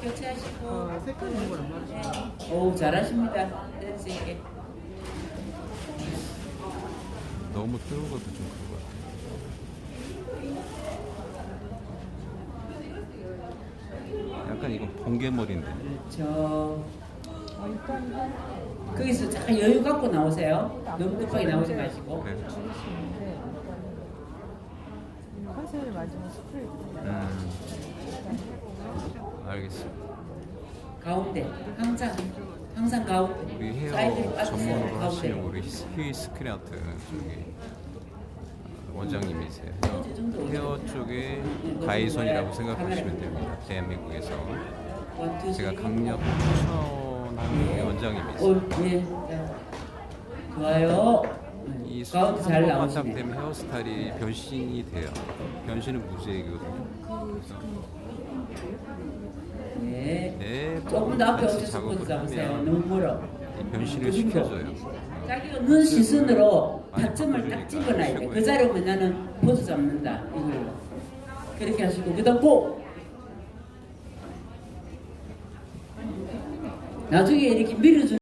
교체하시고. 어, 색깔 있는 거랑 말이죠. 네. 오, 잘하십니다. 댄스 있게. 너무 뜨는 것도 좀 그런 것 같아요. 약간 이건 번개머리인데. 그렇죠. 거기서 잠깐 여유 갖고 나오세요. 너무 급하게 나오지 마시고. 그래. 컨셉을 맞으면 스프레이 음, 알겠습니다. 가운데. 항상, 항상 가운데. 우리 헤어. 전문으로. 하시는 우리 휘 스크린 아트 저기 어, 원장님이세요. 헤어 쪽에 가이손이라고 생각하시면 됩니다. 대한민국에서 제가. 강력 추천하는 원장님이세요. 오, 예. 자, 좋아요. 이 가운데 잘딱 나오시네. 되면 헤어스타일이 변신이 돼요. 변신은 무죄이거든요. 네. 네 조금 더 앞에 오셔서 작업을 포즈 잡으세요. 하면 너무 멀어. 이 변신을. 시켜줘요. 자기가 눈 시선으로 많이 타점을 딱 바꿔주니까 집어놔야 돼. 그 최고예요. 자리에 오면 나는 포즈 잡는다. 이걸로. 그렇게 하시고 그다음 고. 나중에 이렇게 밀어주.